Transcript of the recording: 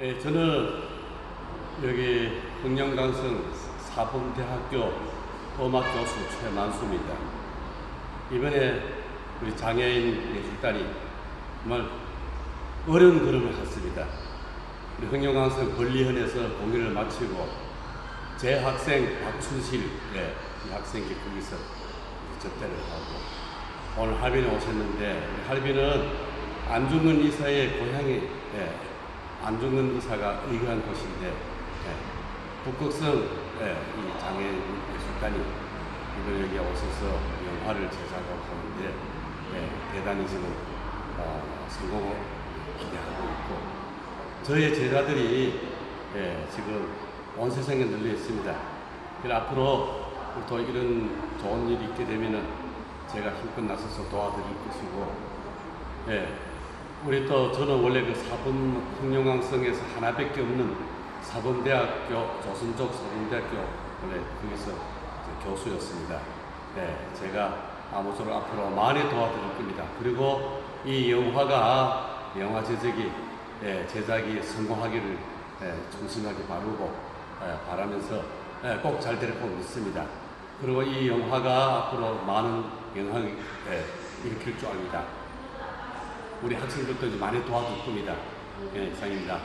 예, 저는 여기 흥령강성 사범대학교 음악교수 최만수입니다. 이번에 우리 장애인 예술단이 정말 어려운 걸음을 했습니다. 우리 흥령강성 권리현에서 공연을 마치고 제 학생 박춘실 예, 이 학생이 거기서 접대를 하고 오늘 할빈에 오셨는데 할빈은 안중근 이사의 고향이 예, 안중근 이사가 의거한 곳인데 예, 북극성 예, 이 장애인 예술단이 이번 여기 오셔서 영화를 제작하고 하는데 예, 대단히 지금 어, 성공을 기대하고 있고 저의 제자들이 예, 지금 온 세상에 널려 있습니다. 그래서 앞으로 또 이런 좋은 일이 있게 되면은 제가 힘껏 나서서 도와드릴 것이고, 예, 우리 또 저는 원래 그 사범 흥룡강성에서 하나밖에 없는 사범대학교 조선족 사범대학교 원래 거기서 교수였습니다. 네, 제가 아무쪼록 앞으로 많이 도와드릴 겁니다. 그리고 이 영화가 영화 제작이 예, 제작이 성공하기를 예, 정심하게 바르고 예, 바라면서 예, 꼭잘될것 믿습니다. 그리고 이 영화가 앞으로 많은 영향을 예, 일으킬 줄 압니다. 우리 학생들도 이제 많이 도와줄 겁니다. 예, 이상입니다.